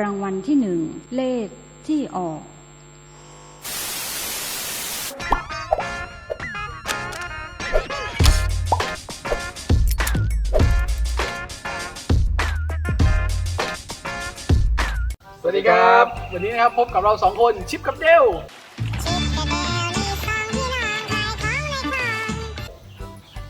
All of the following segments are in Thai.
รางวัลที่หนึ่งเลขที่ออก สวัสดีครับ วันนี้นะครับพบกับเราสองคนชิปกับเดล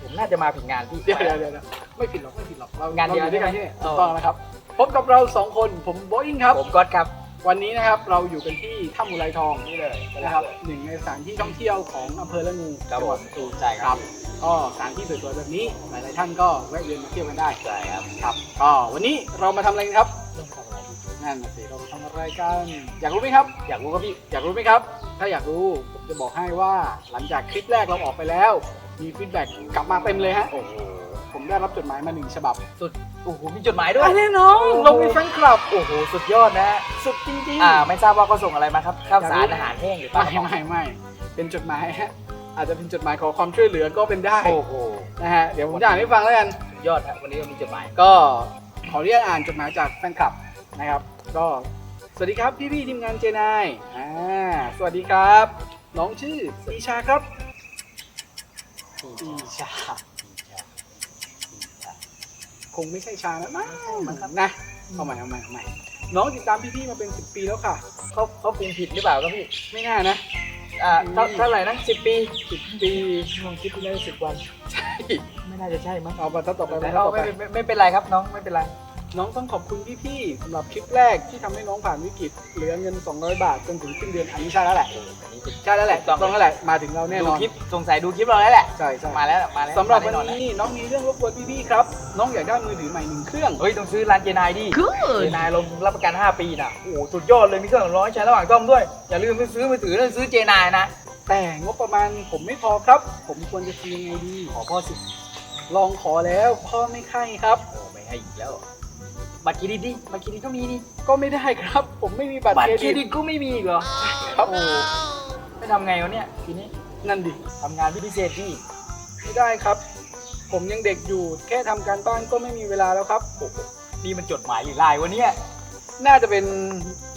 ผมน่าจะมาผิดงานพี่ เดี๋ยวเดี๋ยวเดี๋ยวไม่ผิดหรอกไม่ผิดหรอกเรางานเดียวรด้วยกันที่ใช่นี่ไหม ถูกต้องนะครับ พบกับเราสองคนผมโบอิงครับ ผมก๊อตครับ วันนี้นะครับเราอยู่กันที่ถ้ำมูลายทองนี่เลยนะครับหนึ่งในสถานที่ท่องเที่ยวของอำเภอละงูครับจังผหวัดมสตูลใช่ครับ ก็สถานที่สวยๆแบบนี้หลายๆท่านก็แวะเวียนมาเที่ยวกันได้ใช่ครับครับก็วันนี้เรามาทำอะไรกันครับต้องทำอะไรดีนั่นน่ะสิเรามาทำอะไรกันอยากรู้ไหมครับ อยากรู้ครับพี่อยากรู้ไหมครับ ถ้าอยากรู้ผมจะบอกให้ว่าหลังจากคลิปแรกเราออกไปแล้ว มีฟีดแบ็กกลับมาเต็มเลยฮะโอ้โห ผมได้รับจดหมายมาหนึ่งฉบับ สุดโอ้โหมีจดหมายด้วยแน่นอนโอ้โหเรามีแฟนคลับโอ้โหสุดยอดนะฮะสุดจริงๆอ่าไม่ทราบว่าเขาส่งอะไรมาครับข้าวสารอาหารแห้งหรือเปล่าไม่ไม่ไม่เป็นจดหมายฮะอาจจะเป็นจดหมายขอความช่วยเหลือก็เป็นได้โอ้โหนะฮะเดี๋ยวผมจะอ่านให้ฟังแล้วกันสุดยอดครับวันนี้เรามีจดหมายก็ขอเรียกอ่านจดหมายจากแฟนคลับนะครับ ก็สวัสดีครับพี่ๆทีมงานเจนายอ่าสวัสดีครับ น้องชื่ออีชาครับอีชาค งไม่ใช่ชาแล้วมั้งนะเอาใหม่เอาใหม่เอาใหม่น้องติดตามพี่ๆมาเป็น10ปีแล้วค่ะ เขาเขาพิมพ์ผิดหรือเปล่าครับพี่ไม่น่านะอ่าเท่าเท่าไหร่นะสิบปี10ปีลองคิดดูได้สิบวันใช่ไม่น่าจะใช่มั้งเอาบรรทัดต่อไปบรแต่รทัดเราต่อไปไม่ไม่ไม่เป็นไรครับน้องไม่เป็นไร น้องต้องขอบคุณพี่ๆสำหรับคลิปแรกที่ทำให้น้องผ่านวิกฤตเหลือเงิน 200 บาทจนถึงสิ้นเดือนอันนี้ใช่แล้วแหละโอ้โหอันนี้สุดใช่แล้วแหละถูกต้องต้องแล้วแหละ มาถึงเราแน่นดูอนคลิปสงสัยดูคลิปเราแล้วแหละ ใช่ใช่มาแล้วมาแล้วสำหรับมาวันแอแล้นี้น้องมีเรื่องรบกวนพี่ๆครับ น้องอยากได้มือถือใหม่หนึ่งเครื่อง เฮ้ย ต้องซื้อร้านเจนายดิ เจนายลงรับประกัน 5 ปีนะโอ้โหสุดยอดเลยมีเครื่องร้อยใช้ระหว่างซ่อมด้วย อย่าลืมไปซื้อมือถือแล้วซื้อเจนายนะ แต่งบประมาณผมไม่พอครับ ผมควรจะทำยังไงดี ขอพ่อสิ ลองขอแล้วพ่อไม่ให้ครับ โอ้ไม่ให้อีกแล้ว บัตรเครดิตดิบัตรเครดิตก็มีนี่ก็ไม่ได้ครับ ผมไม่มีบัตรบัตรเคเครรดิดิตตก็ไม่มีอีกเหรอครับโอ้ไม่ทำไงวะเนี่ยทีนี้นั่นดิทำงานพิเศษที่ไม่ได้ครับ ผมยังเด็กอยู่ แค่ทำการบ้านก็ไม่มีเวลาแล้วครับ โอ้โหนี่มันจดหมายหรือไลน์วะเนี่ย น่าจะเป็น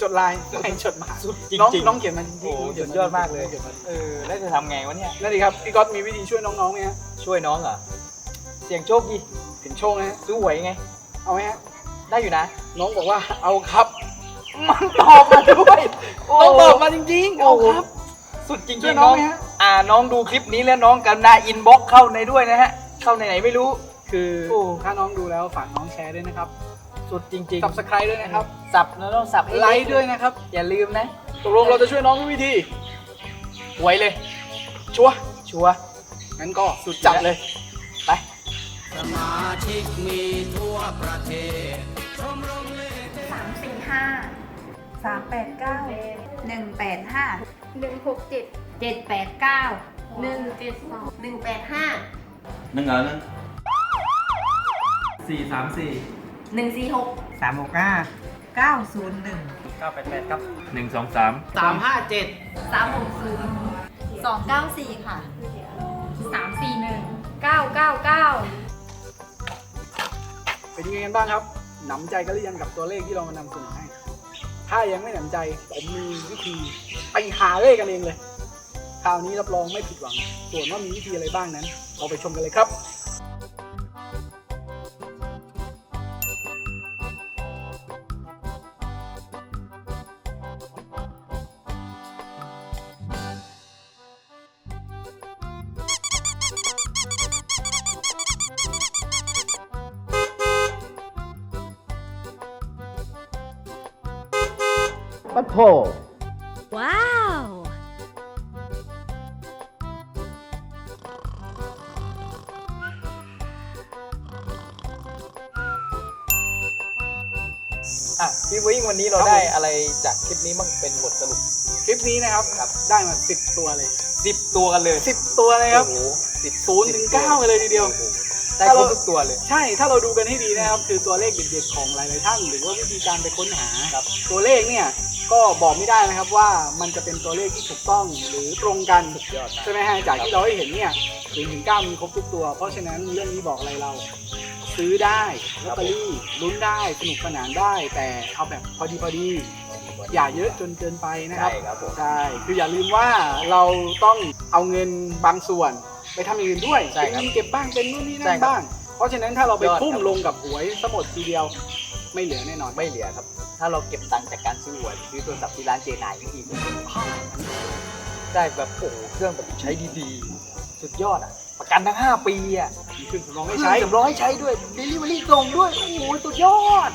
จดลายไม่จดหมายสุดจริงน้องจริงน้องเขียนมาจริงโอ้โหน้งเขีสุนดยอดมากเลย ขีนเออแล้วจะทำไงวะเนี่ย นั่นดิครับพี่ก๊อตมีวิธีช่วยน้องๆไหมฮะช่วยน้องเหรอเสี่ยงโชคดิถึงโชคนะฮะ ซื้อหวยไง เอาไหมฮะ ได้อยู่นะ น้องบอกว่าเอาครับ มันตอบมาด้วยต้องตอบมาจริงๆเอาครับ สุดจริงช่วยๆน้น้อองงไหมฮะอ่าน้องดูคลิปนี้แล้วน้องกันนาอินบ็อกเข้าในด้วยนะฮะ เข้าในไหนไม่รู้ คือโอ้ถ้าน้องดูแล้วฝากน้องแชร์ด้วยนะครับ สุดจริงสับสไครด้วยนะครับๆสับนะต้องสับให้ไลค์ด้วยนะครับ อย่าลืมนะ ตกลงเราจะช่วยน้องด้วยวิธีหวยเลย ชัวร์ชัวร์งั้นก็สุดจัดเลย ไปสาม สี่ห้าสามแปดเก้าหนึ่งแปดห้าหนึ่งหกเจ็ดเจ็ดแปดเก้าหนึ่งเจ็ดสองหนึ่งแปดห้าหนึ่งเหรอหนึ่งสี่สามสี่หนึ่งสี่หกสามหกห้าเก้าศูนย์หนึ่งเก้าแปดแปดครับหนึ่งสองสามสามห้าเจ็ดสามหกศูนย์สองเก้าสี่ค่ะสามสี่หนึ่งเก้าเก้าเก้าเป็นยังไงกันบ้างครับ หนำใจกันหรือยังกับตัวเลขที่เรามานำเสนอให้ ถ้ายังไม่หนำใจผมมีวิธีไปหาเลขกันเองเลย คราวนี้รับรองไม่ผิดหวัง ส่วนว่ามีวิธีอะไรบ้างนั้น เราไปชมกันเลยครับ ว้าว อะพี่วิ่งวันนี้เราได้อะไรจากคลิปนี้บ้างเป็นบทสรุป คลิปนี้นะครับครับได้มาสิบตัวเลยสิบตัวกันเลยสิบตัวเลยครับโอ้โหสิบศูนย์ถึงเก้าเลยทีเดียวโอ้โหได้ครบทุกตัวเลย ใช่ถ้าเราดูกันให้ดีนะครับ คือตัวเลขเด็ดๆของหลายๆท่านหรือว่าวิธีการไปค้นหาครับตัวเลขเนี่ย ก็บอกไม่ได้นะครับว่ามันจะเป็นตัวเลขที่ถูกต้องหรือตรงกันยอดนะใช่ไหมฮะจากที่เราได้เห็นเนี่ยถึงถึงเก้ามีครบทุกตัว เพราะฉะนั้นเรื่องนี้บอกอะไรเรา ซื้อได้ลอตเตอรี่ลุ้นได้สนุกสนานได้ แต่เอาแบบพอดีพอดี อย่าเยอะจนเกินไปนะครับใช่ครับผม ใช่คืออย่าลืมว่าเราต้องเอาเงินบางส่วน ไปทำอย่างอื่นด้วยใช่ครับเป็นเงินเก็บบ้างเป็นนู่นนี่ใช่นั่นครับบ้าง เพราะฉะนั้นถ้าเราไปยอดทุ่มครับลงกับหวยทั้งหมดทีเดียวไม่เหลือแน่นอน ไม่เหลือครับ ถ้าเราเก็บตังค์จากการซื้อหวยซื้อโทรศัพท์ที่ร้านเจนายอีกได้แบบโอ้โหเครื่องแบบใช้ดีๆ สุดยอดอะ ประกันทั้ง 5 ปีอะมีขึ้นสำรองให้ให้ใช้ใช้สำรองให้ใช้ด้วยเดลิเวอรี่ตรงด้วย โอ้โหสุดยอด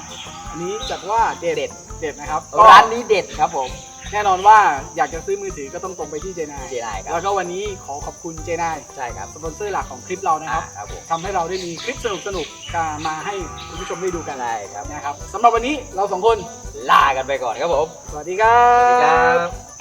อันนี้จัดว่าเด็ดเด็ดเด็ดนะครับ ร้านนี้เด็ดครับผม แน่นอนว่าอยากจะซื้อมือถือก็ต้องตรงไปที่เจนายเจนายครัแล้บวก็วันนี้ขอขอบคุณเจนายใช่ครับสปอนเซอร์หลักของคลิปเรานะครับอ่าครับผมทำให้เราได้มีคลิปสนุกๆมาให้คุณผู้ชมได้ดูกันได้ครับนะครับสำหรับวันนี้เราสองคนลากันไปก่อนครับผมสวัสดีครัสวัสดีครับ บ